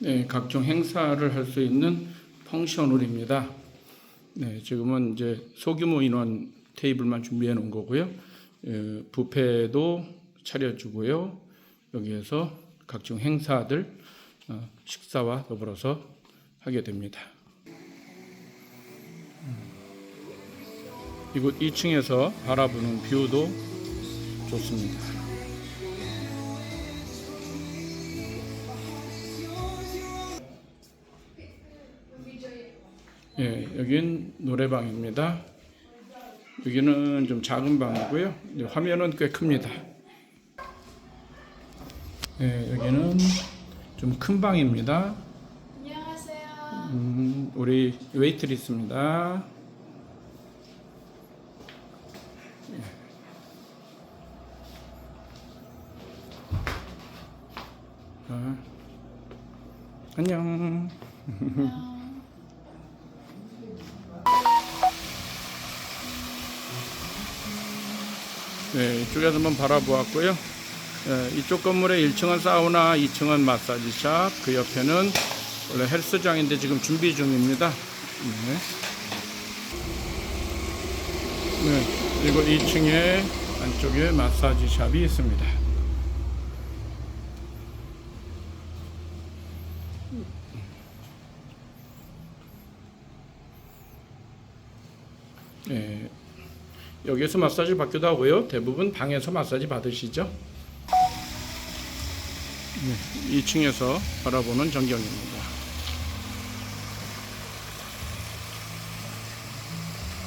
네, 각종 행사를 할 수 있는 펑션홀입니다. 네, 지금은 이제 소규모 인원 테이블만 준비해 놓은 거고요. 예, 뷔페도 차려주고요. 여기에서 각종 행사들 어, 식사와 더불어서 하게 됩니다. 음. 이곳 2층에서 바라보는 뷰도 좋습니다. 예, 여긴 노래방입니다. 여기는 좀 작은 방이고요. 화면은 꽤 큽니다. 예, 여기는 좀 큰 방입니다. 안녕하세요. 음, 우리 웨이트리스입니다. 예. 아, 안녕. 네, 이쪽에서 한번 바라보았고요. 예, 이쪽 건물의 1층은 사우나, 2층은 마사지샵, 그 옆에는 원래 헬스장인데 지금 준비 중입니다. 네. 네, 그리고 2층에 안쪽에 마사지샵이 있습니다. 네, 여기에서 마사지 받기도 하고요. 대부분 방에서 마사지 받으시죠. 네, 2층에서 바라보는 전경입니다.